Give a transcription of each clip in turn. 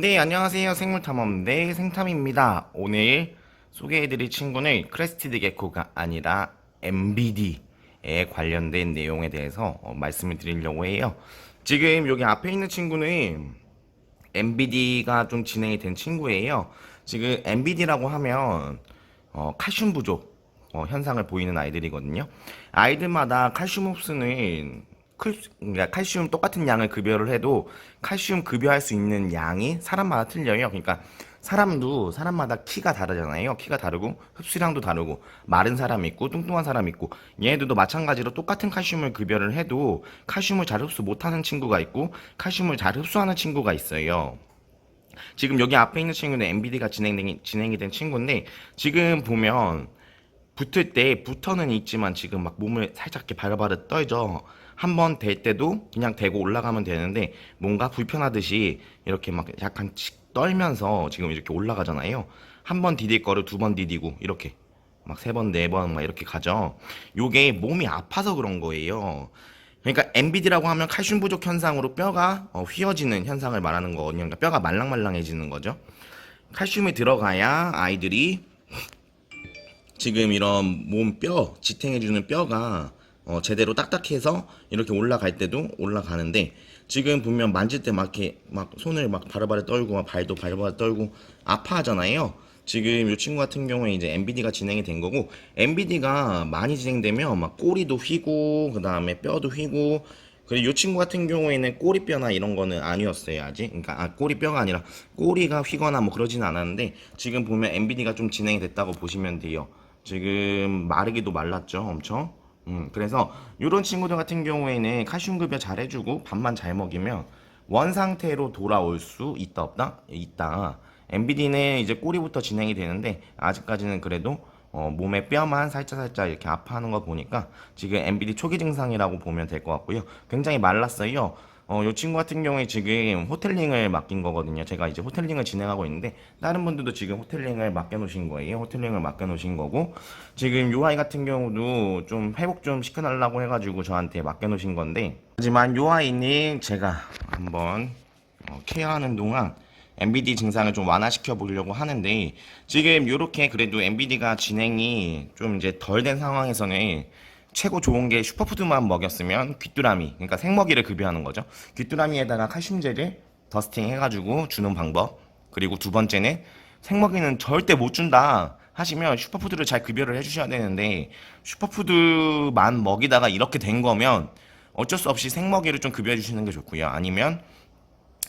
네, 안녕하세요. 생물탐험대 생탐입니다. 오늘 소개해드릴 친구는 크레스티드 게코가 아니라 MBD에 관련된 내용에 대해서 어, 말씀을 드리려고 해요. 지금 여기 앞에 있는 친구는 MBD가 좀 진행이 된 친구예요. 지금 MBD라고 하면 어, 칼슘 부족 어, 현상을 보이는 아이들이거든요. 아이들마다 칼슘 흡수는 칼슘 똑같은 양을 급여를 해도 칼슘 급여할 수 있는 양이 사람마다 틀려요. 그러니까 사람도 사람마다 키가 다르잖아요. 키가 다르고 흡수량도 다르고 마른 사람 있고 뚱뚱한 사람 있고 얘네들도 마찬가지로 똑같은 칼슘을 급여를 해도 칼슘을 잘 흡수 못하는 친구가 있고 칼슘을 잘 흡수하는 친구가 있어요. 지금 여기 앞에 있는 친구는 MBD가 진행이, 진행이 된 친구인데 지금 보면 붙을 때 붙어는 있지만 지금 막 몸을 살짝 이렇게 바르바르 떨죠. 한 번 될 때도 그냥 대고 올라가면 되는데 뭔가 불편하듯이 이렇게 막 약간 칙 떨면서 지금 이렇게 올라가잖아요. 한 번 디딜 거를 두 번 디디고 이렇게 막 세 번, 네 번 막 이렇게 가죠. 요게 몸이 아파서 그런 거예요. 그러니까 MBD라고 하면 칼슘 부족 현상으로 뼈가 어, 휘어지는 현상을 말하는 거거든요. 그러니까 뼈가 말랑말랑해지는 거죠. 칼슘이 들어가야 아이들이 지금 이런 몸 뼈, 지탱해주는 뼈가 어, 제대로 딱딱해서 이렇게 올라갈 때도 올라가는데 지금 보면 만질 때 막 이렇게 막 손을 막 바르바르 떨고 막 발도 바르바르 떨고 아파하잖아요. 지금 이 친구 같은 경우에 이제 MBD가 진행이 된 거고 MBD가 많이 진행되면 막 꼬리도 휘고 그 다음에 뼈도 휘고 그리고 이 친구 같은 경우에는 꼬리뼈나 이런 거는 아니었어요 아직 그러니까 아, 꼬리뼈가 아니라 꼬리가 휘거나 뭐 그러진 않았는데 지금 보면 MBD가 좀 진행이 됐다고 보시면 돼요 지금 마르기도 말랐죠 엄청 음, 그래서 이런 친구들 같은 경우에는 칼슘 급여 잘 해주고 밥만 잘 먹이면 원 상태로 돌아올 수 있다 없다 있다 MBD는 이제 꼬리부터 진행이 되는데 아직까지는 그래도 어, 몸의 뼈만 살짝 살짝 이렇게 아파하는 거 보니까 지금 MBD 초기 증상이라고 보면 될 것 같고요. 굉장히 말랐어요. 어, 요 친구 같은 경우에 지금 호텔링을 맡긴 거거든요. 제가 이제 호텔링을 진행하고 있는데 다른 분들도 지금 호텔링을 맡겨놓으신 거예요. 호텔링을 맡겨놓으신 거고 지금 요 아이 같은 경우도 좀 회복 좀 시켜달라고 해가지고 저한테 맡겨놓으신 건데 하지만 요 아이는 제가 한번 어, 케어하는 동안 MBD 증상을 좀 완화시켜 보려고 하는데 지금 이렇게 그래도 MBD가 진행이 좀 이제 덜 된 상황에서는 최고 좋은 게 슈퍼푸드만 먹였으면 귀뚜라미 그러니까 생먹이를 급여하는 거죠 귀뚜라미에다가 칼슘제를 더스팅 해가지고 주는 방법 그리고 두 번째는 생먹이는 절대 못 준다 하시면 슈퍼푸드를 잘 급여를 해주셔야 되는데 슈퍼푸드만 먹이다가 이렇게 된 거면 어쩔 수 없이 생먹이를 좀 급여해 주시는 게 좋고요 아니면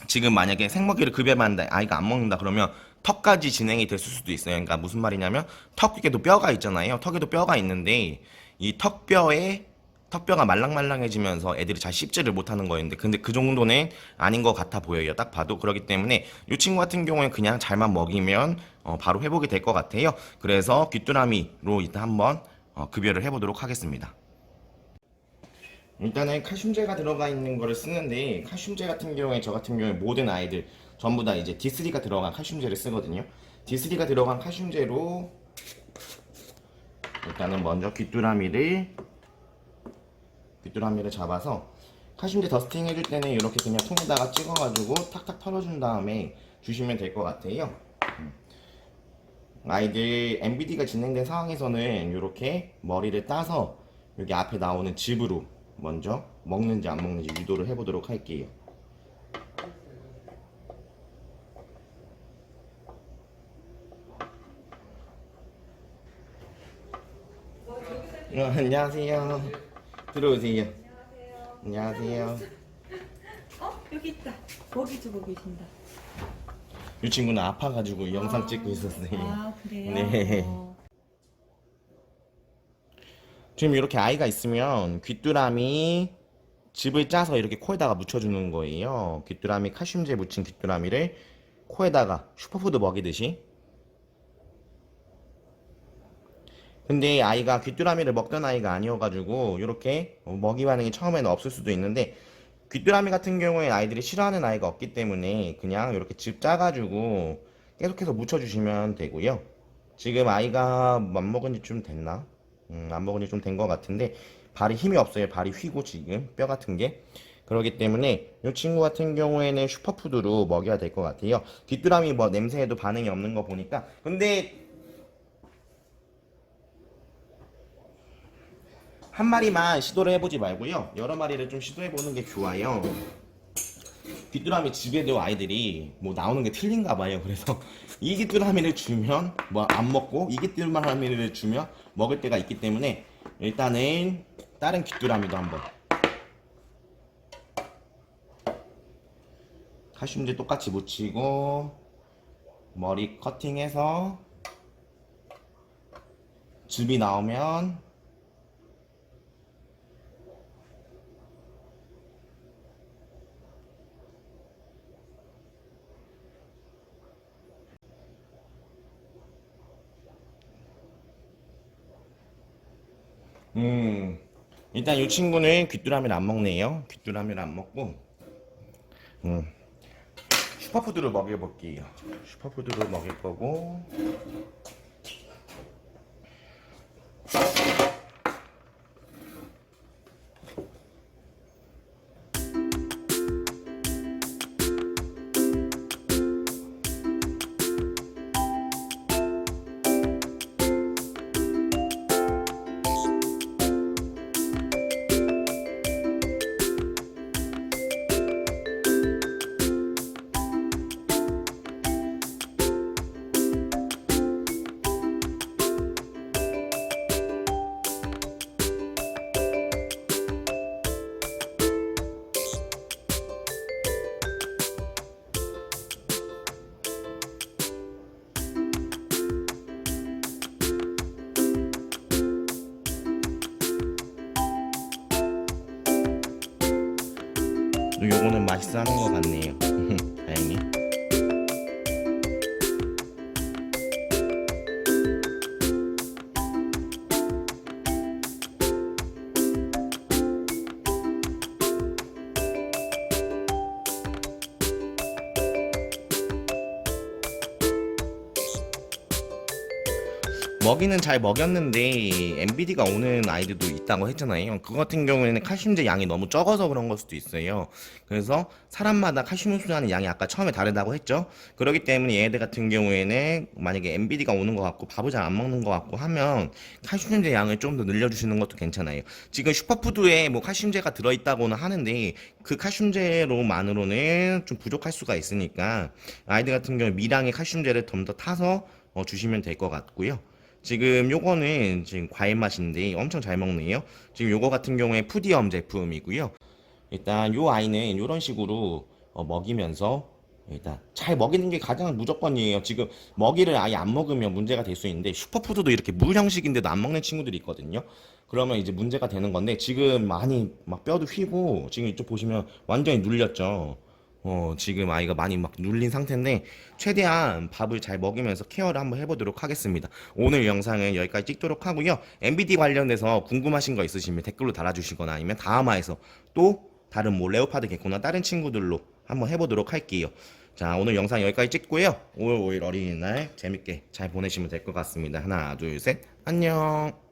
지금 만약에 생먹이를 급여하는데 아이가 안 먹는다 그러면 턱까지 진행이 됐을 수도 있어요. 그러니까 무슨 말이냐면 턱에도 뼈가 있잖아요. 턱에도 뼈가 있는데 이 턱뼈에 턱뼈가 말랑말랑해지면서 애들이 잘 씹지를 못하는 거였는데 근데 그 정도는 아닌 것 같아 보여요. 딱 봐도 그렇기 때문에 이 친구 같은 경우에 그냥 잘만 먹이면 어, 바로 회복이 될 것 같아요. 그래서 귀뚜라미로 일단 한번 어, 급여를 해보도록 하겠습니다. 일단은 칼슘제가 들어가 있는 거를 쓰는데 칼슘제 같은 경우에 저 같은 경우에 모든 아이들 전부 다 이제 D3가 들어간 칼슘제를 쓰거든요. D3가 들어간 칼슘제로 일단은 먼저 귀뚜라미를 귀뚜라미를 잡아서 칼슘제 더스팅 해줄 때는 이렇게 그냥 통에다가 찍어가지고 탁탁 털어준 다음에 주시면 될 것 같아요. 음. 아이들 MBD가 진행된 상황에서는 이렇게 머리를 따서 여기 앞에 나오는 즙으로 먼저 먹는지 안 먹는지 유도를 해보도록 할게요. 어, 안녕하세요. 들어오세요. 안녕하세요. 어? 여기 있다. 먹이 주고 계신다. 이 친구는 아파가지고 영상 찍고 있었어요. 아, 그래요? 네. 어. 지금 이렇게 아이가 있으면 귀뚜라미 즙을 짜서 이렇게 코에다가 묻혀주는 거예요. 귀뚜라미 칼슘제 묻힌 귀뚜라미를 코에다가 슈퍼푸드 먹이듯이. 근데 아이가 귀뚜라미를 먹던 아이가 아니어가지고 이렇게 먹이 반응이 처음에는 없을 수도 있는데 귀뚜라미 같은 경우에 아이들이 싫어하는 아이가 없기 때문에 그냥 이렇게 즙 짜가지고 계속해서 묻혀주시면 되고요. 지금 아이가 안 먹은 지 좀 됐나? 음, 안 먹은 지 좀 된 것 같은데 발이 힘이 없어요. 발이 휘고 지금 뼈 같은 게. 그렇기 때문에 이 친구 같은 경우에는 슈퍼푸드로 먹여야 될 것 같아요. 귀뚜라미 뭐 냄새에도 반응이 없는 거 보니까 근데 한 마리만 시도를 해보지 말고요. 여러 마리를 좀 시도해보는 게 좋아요. 귀뚜라미 집에도 아이들이 뭐 나오는 게 틀린가 봐요. 그래서 이 귀뚜라미를 주면 뭐 안 먹고 이 귀뚜라미를 주면 먹을 때가 있기 때문에 일단은 다른 귀뚜라미도 한번 칼슘제 똑같이 묻히고 머리 커팅해서 즙이 나오면 음, 일단 이 친구는 귀뚜라미를 안 먹네요. 귀뚜라미를 안 먹고, 음, 슈퍼푸드를 먹여볼게요. 슈퍼푸드를 먹일 거고, 요거는 맛있어 하는 것 같네요. 다행히. 먹이는 잘 먹였는데 MBD가 오는 아이들도 있다고 했잖아요. 그 같은 경우에는 칼슘제 양이 너무 적어서 그런 걸 수도 있어요. 그래서 사람마다 칼슘 흡수하는 양이 아까 처음에 다르다고 했죠. 그렇기 때문에 얘네들 같은 경우에는 만약에 MBD가 오는 것 같고 밥을 잘 안 먹는 것 같고 하면 칼슘제 양을 좀 더 늘려주시는 것도 괜찮아요. 지금 슈퍼푸드에 뭐 칼슘제가 들어있다고는 하는데 그 칼슘제로만으로는 좀 부족할 수가 있으니까 아이들 같은 경우 미량의 칼슘제를 좀 더 타서 어, 주시면 될 것 같고요. 지금 요거는 지금 과일 맛인데 엄청 잘 먹네요. 지금 요거 같은 경우에 푸디엄 제품이고요. 일단 요 아이는 요런 식으로 어, 먹이면서 일단 잘 먹이는 게 가장 무조건이에요. 지금 먹이를 아예 안 먹으면 문제가 될 수 있는데 슈퍼푸드도 이렇게 물 형식인데도 안 먹는 친구들이 있거든요. 그러면 이제 문제가 되는 건데 지금 많이 막 뼈도 휘고 지금 이쪽 보시면 완전히 눌렸죠. 어, 지금 아이가 많이 막 눌린 상태인데, 최대한 밥을 잘 먹이면서 케어를 한번 해보도록 하겠습니다. 오늘 영상은 여기까지 찍도록 하고요. MBD 관련돼서 궁금하신 거 있으시면 댓글로 달아주시거나 아니면 다음화에서 또 다른 뭐 레오파드 개코나 다른 친구들로 한번 해보도록 할게요. 자, 오늘 영상 여기까지 찍고요. 5월 5일 어린이날 재밌게 잘 보내시면 될 것 같습니다. 하나, 둘, 셋. 안녕.